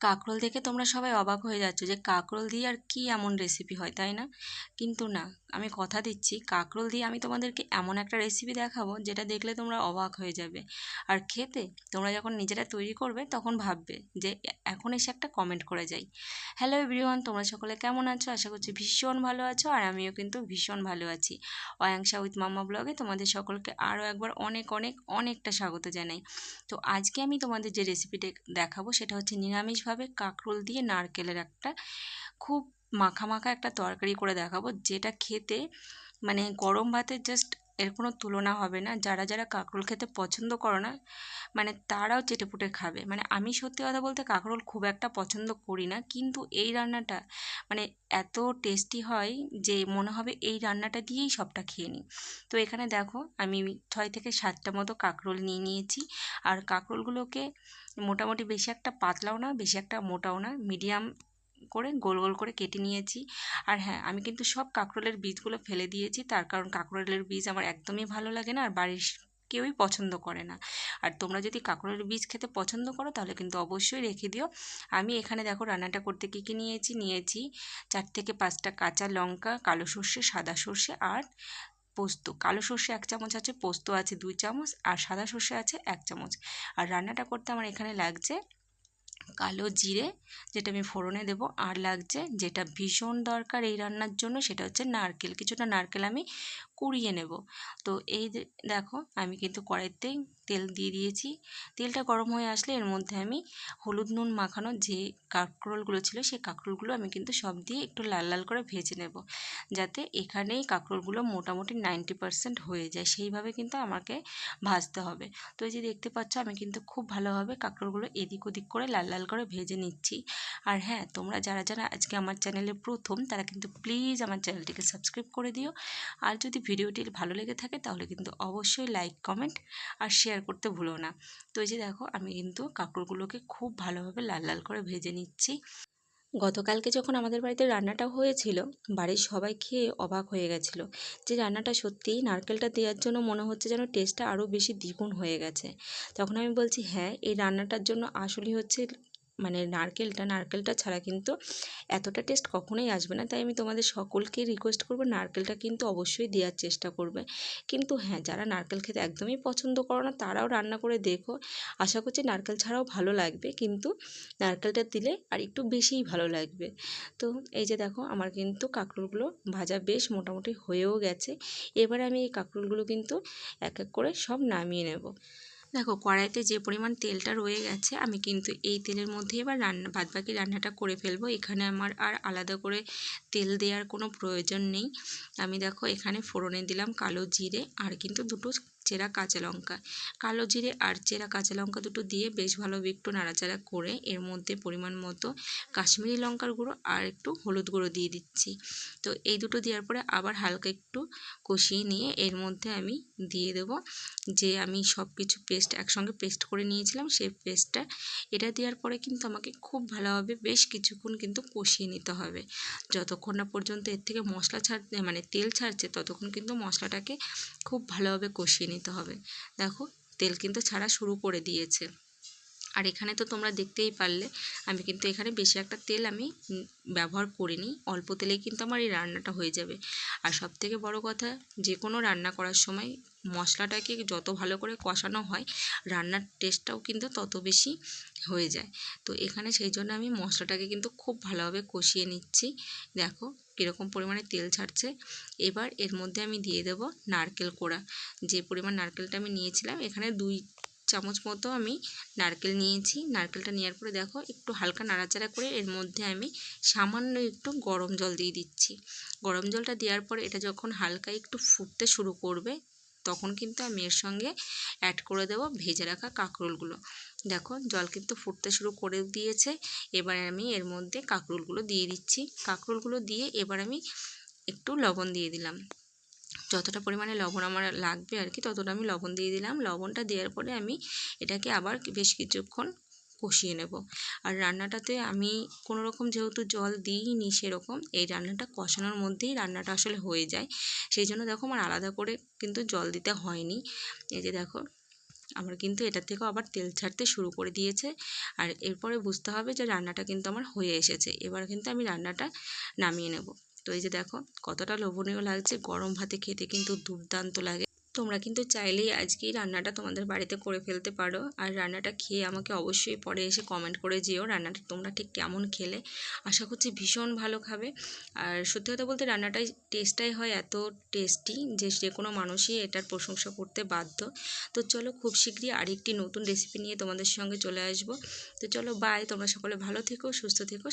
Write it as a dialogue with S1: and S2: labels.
S1: কাঁকরোল দেখে তোমরা সবাই অবাক হয়ে যাচ্ছ যে কাঁকরোল দিয়ে আর কী এমন রেসিপি হয়, তাই না? কিন্তু না। আমি কথা দিচ্ছি। কাঁকরোল দিয়ে আমি তোমাদেরকে এমন একটা রেসিপি দেখাবো, যেটা দেখলে তোমরা অবাক হয়ে যাবে। আর খেতে তোমরা যখন নিজেরা তৈরি করবে, তখন ভাববে যে এখন এসে একটা কমেন্ট করে যাই। হ্যালো এভরিওয়ান তোমরা সকলে কেমন আছো? আশা করছি ভীষণ ভালো আছো, আর আমিও কিন্তু ভীষণ ভালো আছি। অয়াংশা উইথ মাম্মা ব্লগে তোমাদের সকলকে আরও একবার অনেক অনেক, অনেকটা স্বাগত জানাই। তো আজকে আমি তোমাদের যে রেসিপিটা দেখাবো, সেটা হচ্ছে নিরামিষভাবে কাঁকরোল দিয়ে নারকেলের একটা খুব মাখা মাখা একটা তরকারি করে দেখাবো, যেটা খেতে মানে গরম ভাতের জাস্ট এর কোনো তুলনা হবে না। যারা যারা কাঁকরোল খেতে পছন্দ করো না মানে তারাও চেটেপুটে খাবে। মানে আমি সত্যি কথা বলতে কাঁকরোল খুব একটা পছন্দ করি না, কিন্তু এই রান্নাটা মানে এত টেস্টি হয় যে মনে হবে এই রান্নাটা দিয়েই সবটা খেয়ে নিই। তো এখানে দেখো, আমি ছয় থেকে সাতটা মতো কাঁকরোল নিয়ে নিয়েছি। আর কাঁকরোলগুলোকে মোটামুটি বেশি একটা পাতলাও না, বেশি একটা মোটাও না মিডিয়াম করে গোল গোল করে কেটে নিয়েছি। আর হ্যাঁ আমি কিন্তু সব কাঁকরোলের বীজগুলো ফেলে দিয়েছি। তার কারণ কাঁকরোলের বীজ আমার একদমই ভালো লাগে না, আর বাড়ির কেউই পছন্দ করে না। আর তোমরা যদি কাঁকরোলের বীজ খেতে পছন্দ করো, তাহলে কিন্তু অবশ্যই রেখে দিও। আমি এখানে দেখো রান্নাটা করতে কী কী নিয়েছি? নিয়েছি চার থেকে পাঁচটা কাঁচা লঙ্কা, কালো সর্ষে, সাদা সর্ষে আর পোস্ত। কালো সর্ষে এক চামচ আছে, পোস্ত আছে দুই চামচ, আর সাদা সর্ষে আছে এক চামচ। আর রান্নাটা করতে আমার এখানে লাগছে কালো জিরে, যেটা আমি ফোড়নে দেব। আর লাগছে যেটা ভীষণ দরকার এই রান্নার জন্য, সেটা হচ্ছে নারকেল। কিছুটা নারকেল আমি কুড়িয়ে নেব। তো এই দেখো, আমি কিন্তু কড়াইতেই তেল দিয়ে দিয়েছি। তেলটা গরম হয়ে আসলে এর মধ্যে আমি হলুদ নুন মাখানো যে কাঁকরোলগুলো ছিল, সেই কাঁকরোলগুলো আমি কিন্তু সব দিয়ে একটু লাল লাল করে ভেজে নেব। যাতে এখানেই কাঁকরোলগুলো মোটামুটি নাইনটি পারসেন্ট হয়ে যায়। সেইভাবে কিন্তু আমাকে ভাজতে হবে। তো এই যে, দেখতে পাচ্ছ, আমি কিন্তু খুব ভালোভাবে কাঁকরোলগুলো এদিক ওদিক করে লাল লাল করে ভেজে নিচ্ছি। আর হ্যাঁ তোমরা যারা যারা আজকে আমার চ্যানেলে প্রথম, তারা কিন্তু প্লিজ আমার চ্যানেলটিকে সাবস্ক্রাইব করে দিও। আর যদি ভিডিওটি ভালো লেগে থাকে তাহলে কিন্তু অবশ্যই লাইক, কমেন্ট আর শেয়ার করতে ভুলো না। তো এই যে দেখো, আমি কিন্তু কাঁকড়গুলোকে খুব ভালোভাবে লাল লাল করে ভেজে নিচ্ছি। গতকালকে যখন আমাদের বাড়িতে রান্নাটা হয়েছিল, বাড়ির সবাই খেয়ে অবাক হয়ে গেছিল যে রান্নাটা সত্যিই নারকেলটা দেওয়ার জন্য মনে হচ্ছে যেন টেস্টটা আরও বেশি দ্বিগুণ হয়ে গেছে। তখন আমি বলছি হ্যাঁ এই রান্নাটার জন্য আসলেই হচ্ছে মানে নারকেলটা নারকেলটা ছাড়া কিন্তু এতটা টেস্ট কখনোই আসবে না। তাই আমি তোমাদের সকলকে রিকোয়েস্ট করব নারকেলটা কিন্তু অবশ্যই দেওয়ার চেষ্টা করবে। কিন্তু হ্যাঁ যারা নারকেল খেতে একদমই পছন্দ করো না, তারাও রান্না করে দেখো। আশা করছি নারকেল ছাড়াও ভালো লাগবে, কিন্তু নারকেলটা দিলে আর একটু বেশিই ভালো লাগবে। তো এই যে দেখো, আমার কিন্তু কাঁকরোলগুলো ভাজা বেশ মোটামুটি হয়েও গেছে। এবার আমি এই কাঁকরোলগুলো কিন্তু এক এক করে সব নামিয়ে নেব। দেখো, কড়াইতে যে পরিমাণ তেলটা রয়ে গেছে, আমি কিন্তু এই তেলের মধ্যে এবার রান্না, বাদবাকি রান্নাটা করে ফেলব। এখানে আমার আর আলাদা করে তেল দেওয়ার কোনো প্রয়োজন নেই। আমি দেখো, এখানে ফোড়নে দিলাম কালো জিরে আর কিন্তু দুটো চেরা কাঁচা লঙ্কা। কালো জিরে আর চেরা কাঁচা লঙ্কা দুটো দিয়ে বেশ ভালো একটু নাড়াচাড়া করে এর মধ্যে পরিমাণ মতো কাশ্মীরি লঙ্কার গুঁড়ো আর একটু হলুদ গুঁড়ো দিয়ে দিচ্ছি। তো এই দুটো দেওয়ার পরে আবার হালকা একটু কষিয়ে নিয়ে এর মধ্যে আমি দিয়ে দেব যে আমি সব কিছু পেস্ট একসঙ্গে পেস্ট করে নিয়েছিলাম, সেই পেস্টটা এটা দেওয়ার পরে কিন্তু আমাকে খুব ভালোভাবে বেশ কিছুক্ষণ কিন্তু কষিয়ে নিতে হবে। যতক্ষণ না পর্যন্ত এর থেকে মশলা ছাড় মানে তেল ছাড়ছে, ততক্ষণ কিন্তু মশলাটাকে খুব ভালোভাবে কষিয়ে নিতে হবে। দেখো, তেল কিন্তু ছাড়া শুরু করে দিয়েছে। আর এখানে তো তোমরা দেখতেই পারলে, আমি কিন্তু এখানে বেশি একটা তেল আমি ব্যবহার করিনি। অল্প তেলেই কিন্তু আমার এই রান্নাটা হয়ে যাবে। আর সব থেকে বড়ো কথা যে কোনো রান্না করার সময় মশলাটাকে যত ভালো করে কষানো হয়, রান্নার টেস্টটাও কিন্তু তত বেশি হয়ে যায়। তো এখানে সেই জন্য আমি মশলাটাকে কিন্তু খুব ভালোভাবে কষিয়ে নিচ্ছি। দেখো কীরকম পরিমাণে তেল ছাড়ছে। এবার এর মধ্যে আমি দিয়ে দেব নারকেল কোড়া। যে পরিমাণ নারকেলটা আমি নিয়েছিলাম, এখানে দুই চামচ মতো আমি নারকেল নিয়েছি। নারকেলটা নেওয়ার পরে দেখো একটু হালকা নাড়াচাড়া করে এর মধ্যে আমি সামান্য একটু গরম জল দিয়ে দিচ্ছি। গরম জলটা দেওয়ার পরে এটা যখন হালকা একটু ফুটতে শুরু করবে, তখন কিন্তু আমি এর সঙ্গে অ্যাড করে দেবো ভেজে রাখা কাঁকরোলগুলো। দেখো জল কিন্তু ফুটতে শুরু করে দিয়েছে, এবার আমি এর মধ্যে কাঁকরোলগুলো দিয়ে দিচ্ছি। কাঁকরোলগুলো দিয়ে এবার আমি একটু লবণ দিয়ে দিলাম। যতটা পরিমাণে লবণ আমার লাগবে আর কি, ততটা আমি লবণ দিয়ে দিলাম। লবণটা দেওয়ার পরে আমি এটাকে আবার বেশ কিছুক্ষণ কষিয়ে নেব। আর রান্নাটাতে আমি কোনো রকম যেহেতু জল দিইনি সেরকম, এই রান্নাটা কষানোর মধ্যেই রান্নাটা আসলে হয়ে যায়। সেই জন্য দেখো আমার আলাদা করে কিন্তু জল দিতে হয়নি। এই যে দেখো, আমার কিন্তু এটার থেকেও আবার তেল ছাড়তে শুরু করে দিয়েছে। আর এরপরে বুঝতে হবে যে রান্নাটা কিন্তু আমার হয়ে এসেছে। এবার কিন্তু আমি রান্নাটা নামিয়ে নেব। তো এই যে দেখো, কতটা লোভনীয় লাগছে। গরম ভাতে খেতে কিন্তু দুর্দান্ত লাগে। তোমরা কিন্তু চাইলেই আজকেই রান্নাটা তোমাদের বাড়িতে করে ফেলতে পারো। আর রান্নাটা খেয়ে আমাকে অবশ্যই পরে এসে কমেন্ট করে যেও রান্নাটা তোমরা ঠিক কেমন খেলে। আশা করছি ভীষণ ভালো খাবে। আর সত্যি কথা বলতে রান্নাটাই টেস্টটাই হয় এত টেস্টি যে যে কোনো মানুষই এটার প্রশংসা করতে বাধ্য। তো চলো খুব শীঘ্রই আরেকটি নতুন রেসিপি নিয়ে তোমাদের সঙ্গে চলে আসব। তো চলো বাই তোমরা সকলে ভালো থেকো, সুস্থ থেকো